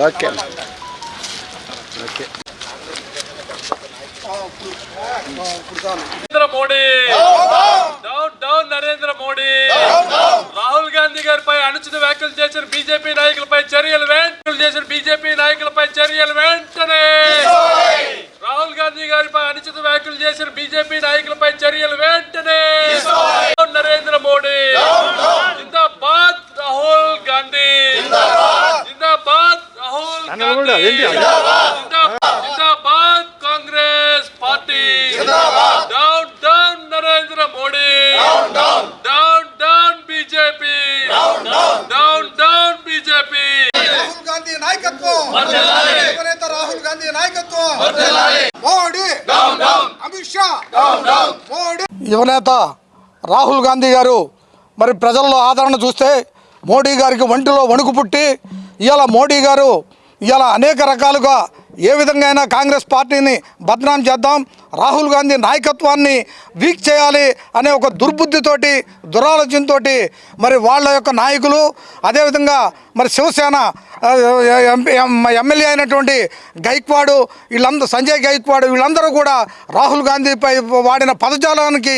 Okay okay Narendra Modi down down Narendra Modi Rahul Gandhi గారిపై అనుచిత వ్యాఖ్యలు చేసిన బీజేపీ నాయకులపై చర్యలు వెంటనే చేసిన బీజేపీ నాయకులపై చర్యలు వెంటనే! రాహుల్ గాంధీ గారిపై అనుచిత వ్యాఖ్యలు చేసిన బీజేపీ నాయకులపై చర్యలు వెంటనే! నరేంద్ర మోడీ! జిందాబాద్ రాహుల్ గాంధీ! జిందాబాద్! రాహుల్ గాంధీ జిందాబాద్ జిందాబాద్ Congress party down down Narendra Modi down down BJP down down BJP Rahul Gandhi నాయకత్వం యువనేత రాహుల్ గాంధీ నాయకత్వం మోడీ అమిత్ షా మోడీ యువనేత రాహుల్ గాంధీ గారు మరి ప్రజల్లో ఆదరణ చూస్తే మోడీ గారికి ఒంటిలో వణుకు పుట్టి ఇవాళ మోడీ గారు ఇవాళ అనేక రకాలుగా ఏ విధంగా అయినా కాంగ్రెస్ పార్టీని బదనాం చేద్దాం రాహుల్ గాంధీ నాయకత్వాన్ని వీక్ చేయాలి అనే ఒక దుర్బుద్ధితోటి దురాలోచనతోటి మరి వాళ్ళ యొక్క నాయకులు అదేవిధంగా మరి శివసేన ఎం- ఎమ్మెల్యే అయినటువంటి గైక్వాడు వీళ్ళందరూ సంజయ్ గైక్వాడు వీళ్ళందరూ కూడా రాహుల్ గాంధీపై వాడిన పదజాలానికి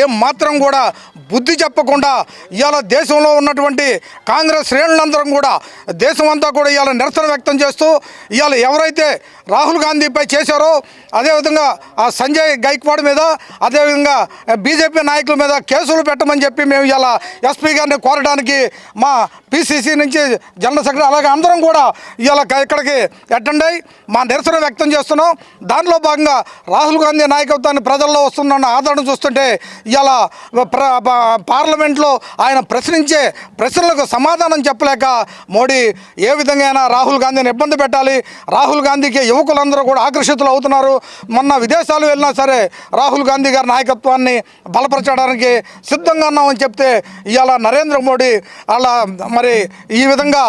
ఏం మాత్రం కూడా బుద్ధి చెప్పకుండా ఇవాళ దేశంలో ఉన్నటువంటి కాంగ్రెస్ శ్రేణులందరం కూడా దేశం అంతా కూడా ఇవాళ నిరసన వ్యక్తం చేస్తూ ఇవాళ ఎవరైతే రాహుల్ గాంధీపై చేశారో. అదేవిధంగా ఆ సంజయ్ గైక్వాడ్ మీద అదేవిధంగా బీజేపీ నాయకుల మీద కేసులు పెట్టమని చెప్పి మేము ఇలా ఎస్పీ గారిని కోరడానికి మా పిసిసి నుంచి జనరల్ సెక్రటరీ అలాగే అందరం కూడా ఇలా ఇక్కడికి అటెండ్ అయ్యి మా నిరసన వ్యక్తం చేస్తున్నాం. దానిలో భాగంగా రాహుల్ గాంధీ నాయకత్వాన్ని ప్రజల్లో వస్తున్న ఆదరణ చూస్తుంటే ఇలా ప్ర ప- పార్లమెంట్లో ఆయన ప్రశ్నించే ప్రశ్నలకు సమాధానం చెప్పలేక మోడీ ఏ విధంగా అయినా రాహుల్ గాంధీని ఇబ్బంది పెట్టాలి. రాహుల్ గాంధీ గాంధీకి యువకులందరూ కూడా ఆకర్షితులు అవుతున్నారు. మొన్న విదేశాలు వెళ్ళినా సరే రాహుల్ గాంధీ గారి నాయకత్వాన్ని బలపరచడానికి సిద్ధంగా ఉన్నామని చెప్తే ఇవాళ నరేంద్ర మోడీ అలా మరి ఈ విధంగా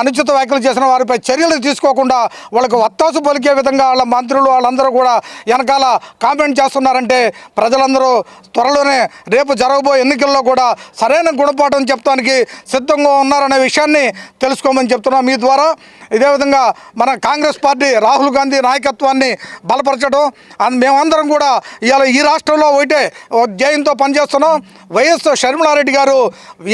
అనుచిత వ్యాఖ్యలు చేసిన వారిపై చర్యలు తీసుకోకుండా వాళ్ళకు వత్తాసు పలికే విధంగా వాళ్ళ మంత్రులు వాళ్ళందరూ కూడా వెనకాల కామెంట్ చేస్తున్నారంటే ప్రజలందరూ త్వరలోనే రేపు జరగబోయే ఎన్నికల్లో కూడా సరైన గుణపాఠం చెప్తానికి సిద్ధంగా ఉన్నారనే విషయాన్ని తెలుసుకోమని చెప్తున్నాం. మీ ద్వారా ఇదే విధంగా మన కాంగ్రెస్ పార్టీ రాహుల్ గాంధీ నాయకత్వాన్ని బలపరచడం. అండ్ మేమందరం కూడా ఇవాళ ఈ రాష్ట్రంలో ఒకటే ఓ ధ్యేయంతో పనిచేస్తున్నాం. వైఎస్ షర్మిలారెడ్డి గారు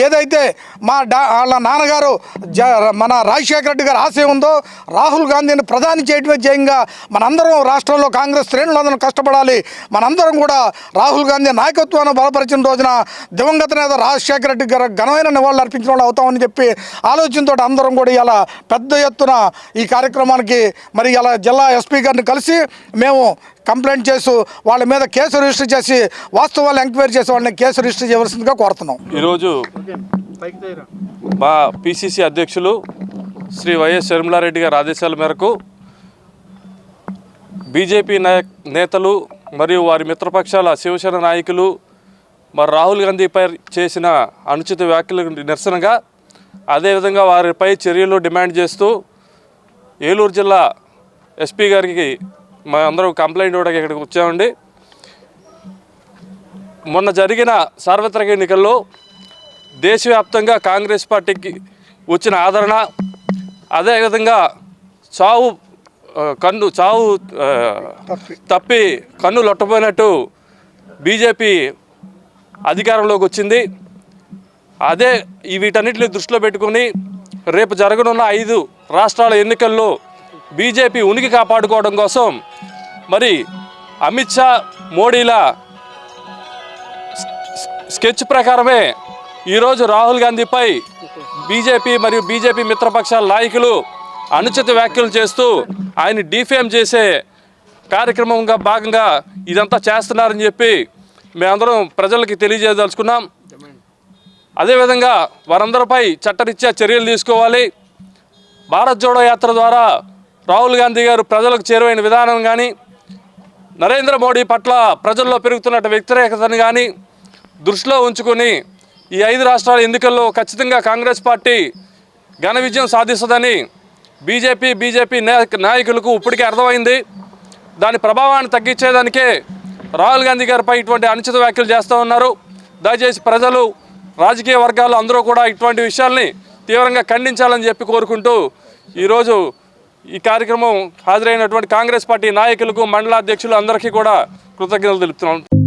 ఏదైతే మా వాళ్ళ నాన్నగారు జ మన రాజశేఖర రెడ్డి గారి ఆశయం ఉందో రాహుల్ గాంధీని ప్రధాని చేయడమే జయంగా మనందరం రాష్ట్రంలో కాంగ్రెస్ శ్రేణులందరం కష్టపడాలి. మనందరం కూడా రాహుల్ గాంధీ నాయకత్వాన్ని బలపరిచిన రోజున దివంగత నేత రాజశేఖర రెడ్డి గారు ఘనమైన నివాళులు అర్పించిన వాళ్ళు అవుతామని చెప్పి ఆలోచనతో అందరం కూడా ఇలా పెద్ద ఎత్తున ఈ కార్యక్రమానికి మరి ఇలా జిల్లా ఎస్పీ గారిని కలిసి మేము కంప్లైంట్ చేస్తూ వాళ్ళ మీద కేసు రిజిస్టర్ చేసి వాస్తవాలు ఎంక్వైరీ చేసి వాళ్ళని కేసు రిజిస్టర్ చేయవలసిందిగా కోరుతున్నాం. ఈరోజు మా పిసిసి అధ్యక్షులు శ్రీ వైఎస్ షర్మిలారెడ్డి గారి ఆదేశాల మేరకు బీజేపీ నాయక్ నేతలు మరియు వారి మిత్రపక్షాల శివసేన నాయకులు మరి రాహుల్ గాంధీపై చేసిన అనుచిత వ్యాఖ్యలకు నిరసనగా అదేవిధంగా వారిపై చర్యలు డిమాండ్ చేస్తూ ఏలూరు జిల్లా ఎస్పీ గారికి మా అందరూ కంప్లైంట్ ఇవ్వడానికి ఇక్కడికి వచ్చామండి. మొన్న జరిగిన సార్వత్రిక ఎన్నికల్లో దేశవ్యాప్తంగా కాంగ్రెస్ పార్టీకి వచ్చిన ఆదరణ అదేవిధంగా చావు కన్ను చావు తప్పి. కన్ను లొట్టపోయినట్టు బీజేపీ అధికారంలోకి వచ్చింది. అదే వీటన్నిటిని దృష్టిలో పెట్టుకొని రేపు జరగనున్న ఐదు రాష్ట్రాల ఎన్నికల్లో బీజేపీ ఉనికి కాపాడుకోవడం కోసం మరి అమిత్ షా మోడీల స్కెచ్ ప్రకారమే ఈరోజు రాహుల్ గాంధీపై బీజేపీ మరియు బీజేపీ మిత్రపక్షాల నాయకులు అనుచిత వ్యాఖ్యలు చేస్తూ ఆయన డిఫేమ్ చేసే కార్యక్రమంగా భాగంగా ఇదంతా చేస్తున్నారని చెప్పి మేమందరం ప్రజలకి తెలియజేయదలుచుకున్నాం. అదేవిధంగా వారందరిపై చట్టరీత్యా చర్యలు తీసుకోవాలి. భారత్ జోడో యాత్ర ద్వారా రాహుల్ గాంధీ గారు ప్రజలకు చేరువైన విధానం కానీ నరేంద్ర మోడీ పట్ల ప్రజల్లో పెరుగుతున్న వ్యతిరేకతను కానీ దృష్టిలో ఉంచుకొని ఈ ఐదు రాష్ట్రాల ఎన్నికల్లో ఖచ్చితంగా కాంగ్రెస్ పార్టీ ఘన విజయం సాధిస్తుందని బీజేపీ బీజేపీ నాయకులకు ఇప్పటికే అర్థమైంది. దాని ప్రభావాన్ని తగ్గించేదానికే రాహుల్ గాంధీ గారిపై ఇటువంటి అనుచిత వ్యాఖ్యలు చేస్తూ ఉన్నారు. దయచేసి ప్రజలు రాజకీయ వర్గాలు అందరూ కూడా ఇటువంటి విషయాల్ని తీవ్రంగా ఖండించాలని చెప్పి కోరుకుంటూ ఈరోజు ఈ కార్యక్రమం హాజరైనటువంటి కాంగ్రెస్ పార్టీ నాయకులకు మండలాధ్యక్షులు అందరికీ కూడా కృతజ్ఞతలు తెలుపుతున్నాను